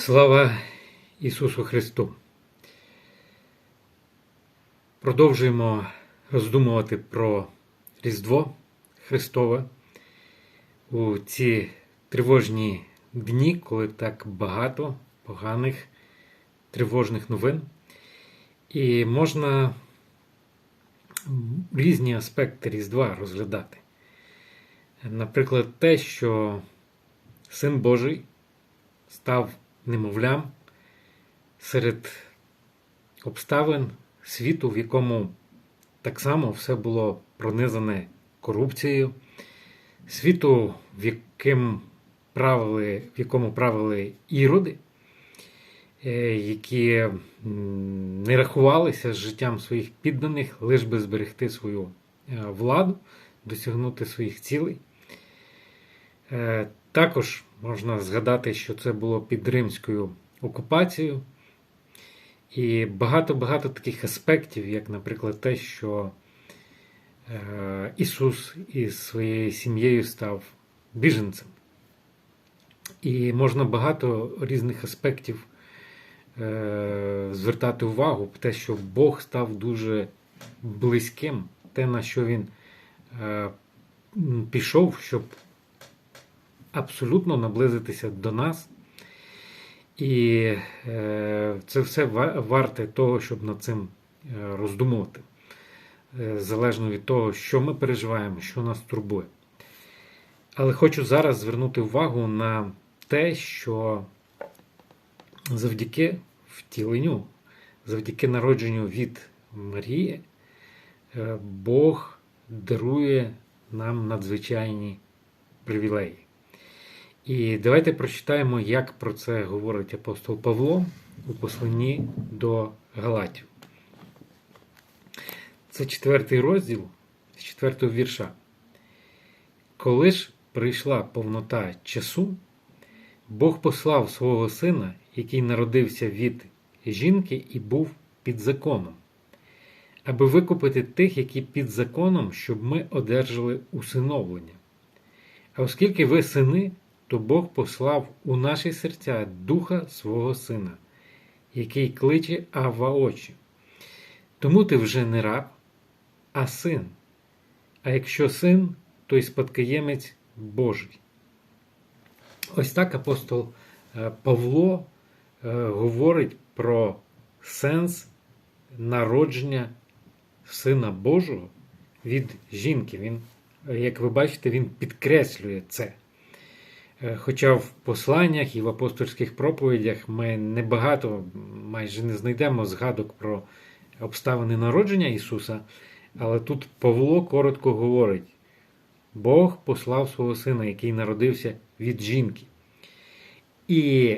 Слава Ісусу Христу! Продовжуємо роздумувати про Різдво Христове у ці тривожні дні, коли так багато поганих тривожних новин. І можна різні аспекти Різдва розглядати. Наприклад, те, що Син Божий став немовлям серед обставин світу, в якому так само все було пронизане корупцією, світу, в яким правили, в якому правили іроди, е, які не рахувалися з життям своїх підданих, лиш би зберегти свою е, владу, досягнути своїх цілей. Е, Також можна згадати, що це було під римською окупацією. І багато-багато таких аспектів, як, наприклад, те, що е, Ісус із своєю сім'єю став біженцем. І можна багато різних аспектів е, звертати увагу, те, що Бог став дуже близьким, те, на що Він пішов, щоб абсолютно наблизитися до нас. І е, це все варте того, щоб над цим е, роздумувати. Е, залежно від того, що ми переживаємо, що нас турбує. Але хочу зараз звернути увагу на те, що завдяки втіленню, завдяки народженню від Марії, Бог дарує нам надзвичайні привілеї. І давайте прочитаємо, як про це говорить апостол Павло у посланні до Галатів. Це четвертий розділ з четвертого вірша. Коли ж прийшла повнота часу, Бог послав свого сина, який народився від жінки і був під законом, аби викупити тих, які під законом, щоб ми одержали усиновлення. А оскільки ви сини, то Бог послав у наші серця духа свого сина, який кличе Авва очі. Тому ти вже не раб, а син. А якщо син, то й спадкоємець Божий. Ось так апостол е, Павло е, говорить про сенс народження Сина Божого від жінки. Він, як ви бачите, він підкреслює це. Е, Хоча в посланнях і в апостольських проповідях ми небагато, майже не знайдемо згадок про обставини народження Ісуса, але тут Павло коротко говорить: Бог послав свого сина, який народився від жінки. І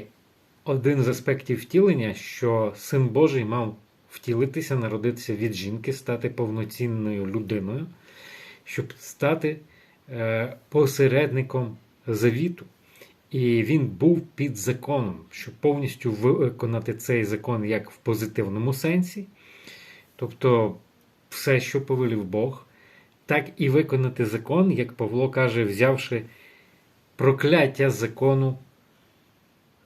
один з аспектів втілення, що син Божий мав втілитися, народитися від жінки, стати повноцінною людиною, щоб стати е, посередником завіту. І він був під законом, щоб повністю виконати цей закон як в позитивному сенсі, тобто все, що повелів Бог, так і виконати закон, як Павло каже, взявши прокляття закону,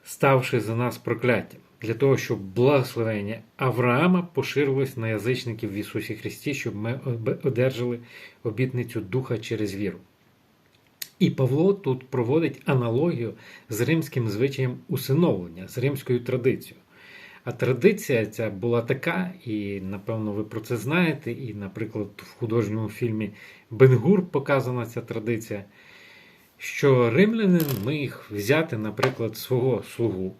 ставши за нас прокляттям, для того, щоб благословення Авраама поширилось на язичників в Ісусі Христі, щоб ми одержали обітницю Духа через віру. І Павло тут проводить аналогію з римським звичаєм усиновлення, з римською традицією. А традиція ця була така, і напевно ви про це знаєте. І, наприклад, в художньому фільмі Бенгур показана ця традиція, що римлянин міг взяти, наприклад, свого слугу,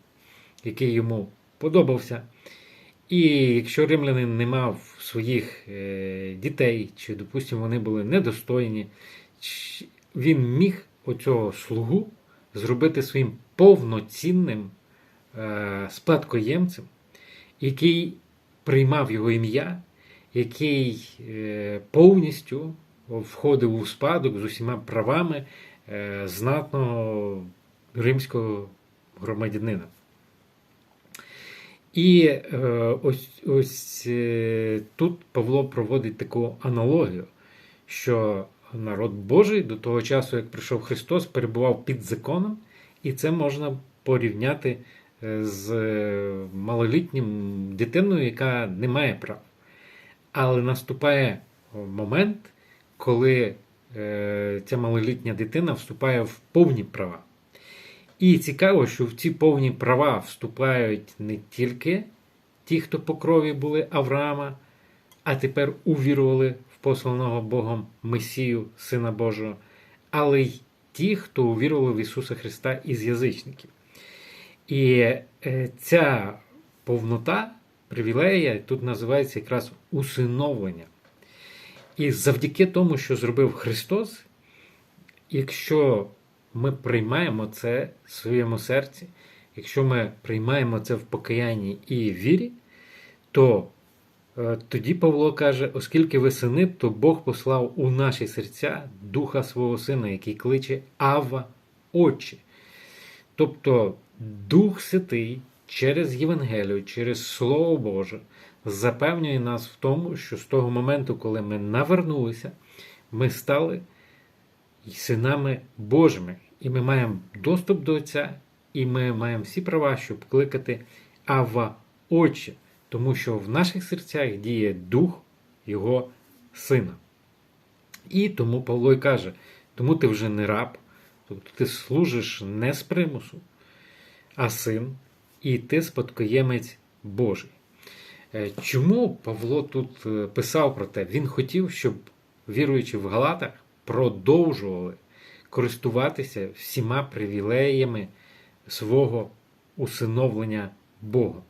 який йому подобався. І якщо римлянин не мав своїх е, дітей, чи, допустимо, вони були недостойні, він міг оцього слугу зробити своїм повноцінним е, спадкоємцем, який приймав його ім'я, який е, повністю входив у спадок з усіма правами е, знатного римського громадянина. І е, ось ось е, тут Павло проводить таку аналогію, що народ Божий до того часу, як прийшов Христос, перебував під законом, і це можна порівняти е, з е, малолітнім дитиною, яка не має прав. Але наступає момент, коли е, ця малолітня дитина вступає в повні права. І цікаво, що в ці повні права вступають не тільки ті, хто по крові були Авраама, а тепер увірували посланого Богом Месію, Сина Божого, але й ті, хто увірували в Ісуса Христа із язичників. І е, ця повнота привілея тут називається якраз усиновлення. І завдяки тому, що зробив Христос, якщо ми приймаємо це в своєму серці, якщо ми приймаємо це в покаянні і вірі, то тоді Павло каже: оскільки ви сини, то Бог послав у наші серця Духа свого Сина, який кличе Ава Отче. Тобто Дух Святий через Євангелію, через Слово Боже запевнює нас в тому, що з того моменту, коли ми навернулися, ми стали синами Божими. І ми маємо доступ до Отця, і ми маємо всі права, щоб кликати Ава Отче, тому що в наших серцях діє Дух Його Сина. І тому Павло й каже: тому ти вже не раб, тобто ти служиш не з примусу, а син, і ти спадкоємець Божий. Е, Чому Павло тут е, писав про те? Він хотів, щоб віруючи в Галатах, продовжували користуватися всіма привілеями свого усиновлення Бога.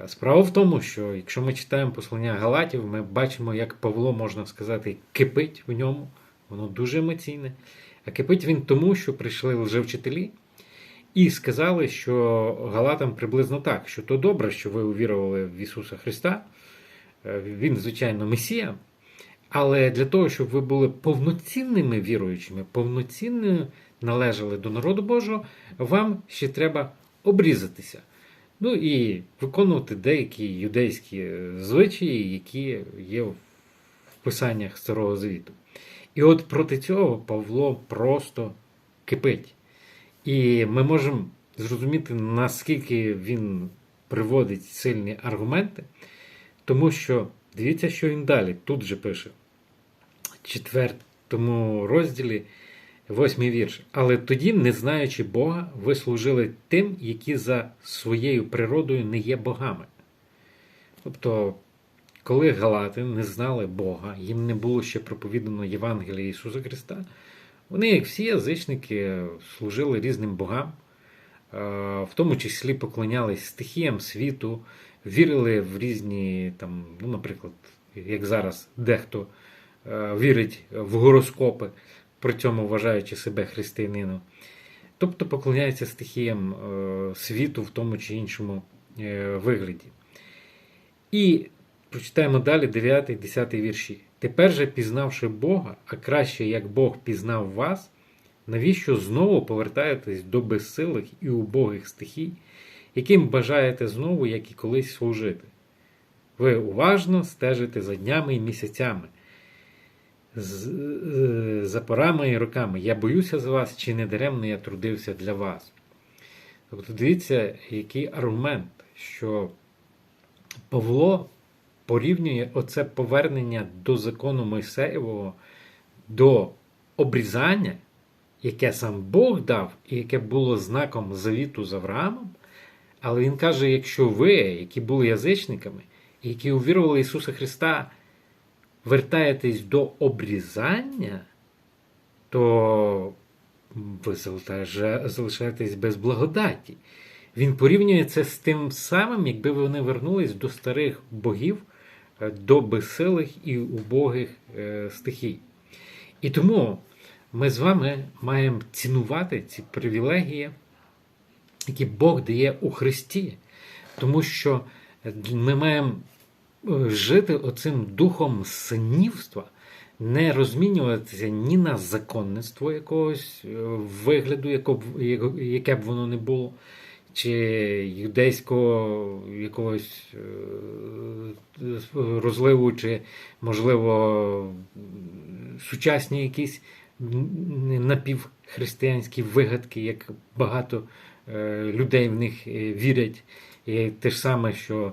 Е, Справа в тому, що якщо ми читаємо послання Галатів, ми бачимо, як Павло, можна сказати, кипить в ньому, воно дуже емоційне. А кипить він тому, що прийшли лжевчителі і сказали, що Галатам приблизно так, що то добре, що ви увірували в Ісуса Христа. Е, Він, звичайно, Месія. Але для того, щоб ви були повноцінними віруючими, повноцінно належали до народу Божого, вам ще треба обрізатися. Ну і виконувати деякі юдейські звичаї, які є в писаннях Старого Завіту. І от проти цього Павло просто кипить. І ми можемо зрозуміти, наскільки він приводить сильні аргументи, тому що дивіться, що він далі тут же пише четвертому розділі, восьмий вірш. Але тоді, не знаючи Бога, ви служили тим, які за своєю природою не є богами. Тобто, коли Галати не знали Бога, їм не було ще проповідано Євангелія Ісуса Христа, вони, як всі язичники, служили різним богам, в тому числі поклонялись стихіям світу, вірили в різні, там, ну, наприклад, як зараз дехто вірить в гороскопи, при цьому вважаючи себе християнином. Тобто поклоняються стихіям світу в тому чи іншому е, вигляді. І прочитаємо далі 9, 10 вірші. Тепер же, пізнавши Бога, а краще як Бог пізнав вас, навіщо знову повертаєтесь до безсилих і убогих стихій, яким бажаєте знову, як і колись служити? Ви уважно стежите за днями і місяцями, за порами і роками. Я боюся за вас, чи не даремно я трудився для вас. Тобто, дивіться, який аргумент, що Павло порівнює оце повернення до закону Мойсеєвого, до обрізання, яке сам Бог дав, і яке було знаком завіту з Авраамом. Але він каже: якщо ви, які були язичниками, які увірували Ісуса Христа, вертаєтесь до обрізання, то ви залишаєтесь без благодаті. Він порівнює це з тим самим, якби вони вернулись до старих богів, до безсилих і убогих стихій. І тому ми з вами маємо цінувати ці привілегії, які Бог дає у Христі, тому що ми маємо жити оцим духом синівства, не розмінюватися ні на законництво якогось вигляду, яке б воно не було чи юдейського якогось розливу, чи, можливо, сучасні якісь напівхристиянські вигадки, як багато е, людей в них е, вірять. І те ж саме, що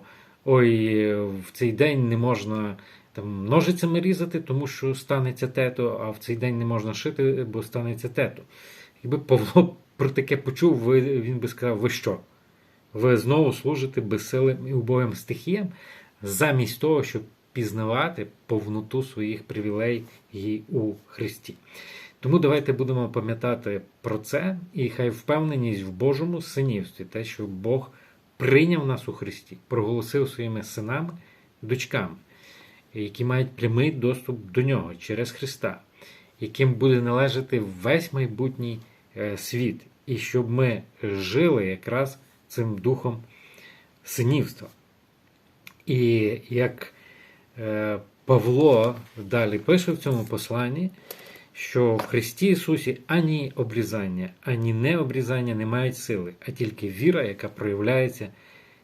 ой, в цей день не можна там, ножицями різати, тому що станеться тето, а в цей день не можна шити, бо станеться тето. Якби Павло про таке почув, ви- він би сказав, ви що? Ви знову служите безсилим і убогим стихіям, замість того, щоб пізнавати повноту своїх привілеїв у Христі. Тому давайте будемо пам'ятати про це, і хай впевненість в Божому синівстві, те, що Бог прийняв нас у Христі, проголосив своїми синами, дочками, які мають прямий доступ до нього через Христа, яким буде належати весь майбутній е, світ, і щоб ми жили якраз цим духом синівства. І як е, Павло далі пише в цьому посланні, що в Христі Ісусі ані обрізання, ані необрізання не мають сили, а тільки віра, яка проявляється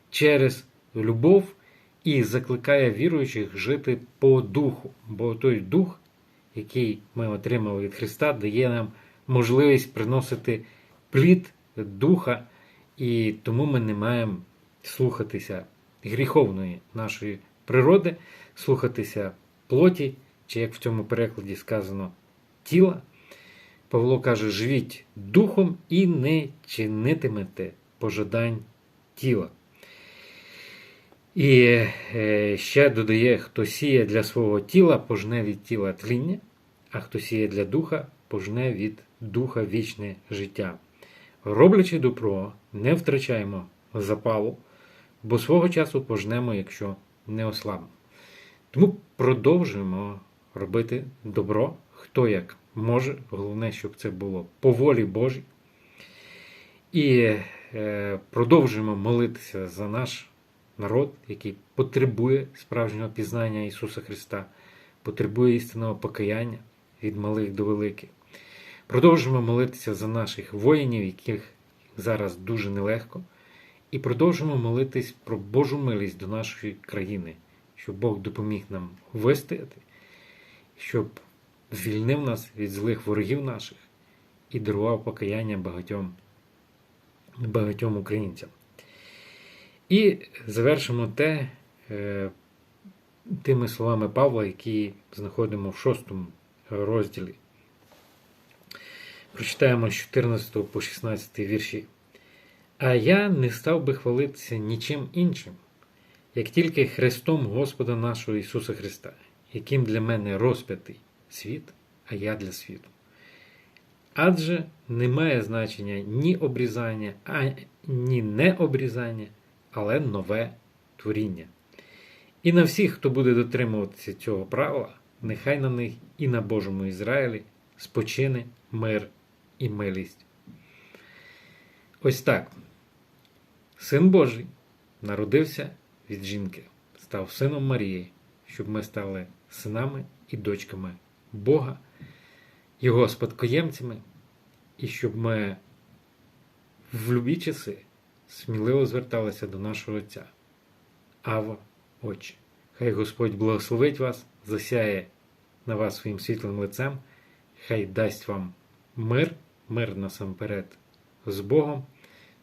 через любов і закликає віруючих жити по духу. Бо той дух, який ми отримали від Христа, дає нам можливість приносити плід духа, і тому ми не маємо слухатися гріховної нашої природи, слухатися плоті, чи як в цьому перекладі сказано, тіла. Павло каже: живіть духом і не чинитимете пожадань тіла. І е, ще додає, хто сіє для свого тіла, пожне від тіла тління, а хто сіє для духа, пожне від духа вічне життя. Роблячи добро, не втрачаємо запалу, бо свого часу пожнемо, якщо не ослабимо. Тому продовжуємо робити добро, хто як може. Головне, щоб це було по волі Божій. І е, продовжуємо молитися за наш народ, який потребує справжнього пізнання Ісуса Христа, потребує істинного покаяння від малих до великих. Продовжуємо молитися за наших воїнів, яких зараз дуже нелегко. І продовжуємо молитись про Божу милість до нашої країни, щоб Бог допоміг нам вистояти, щоб звільнив нас від злих ворогів наших і дарував покаяння багатьом, багатьом українцям. І завершимо те е, тими словами Павла, які знаходимо в шостому розділі. Прочитаємо з 14 по 16 вірші. А я не став би хвалитися нічим іншим, як тільки Христом Господа нашого Ісуса Христа, яким для мене розп'ятий світ, а я для світу. Адже не має значення ні обрізання, ані необрізання, але нове творіння. І на всіх, хто буде дотримуватися цього правила, нехай на них і на Божому Ізраїлі спочине мир і милість. Ось так. Син Божий народився від жінки, став сином Марії, щоб ми стали синами і дочками Бога, Його спадкоємцями, і щоб ми в любі часи сміливо зверталися до нашого Отця. Ава, Отче. Хай Господь благословить вас, засяє на вас своїм світлим лицем, хай дасть вам мир, мир насамперед з Богом,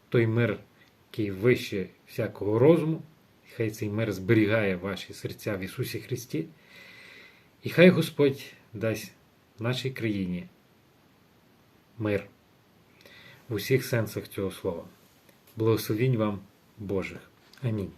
той мир, який вище всякого розуму, хай цей мир зберігає ваші серця в Ісусі Христі. І хай Господь дасть нашій країні мир в усіх сенсах цього слова. Благословінь вам Божих. Амінь.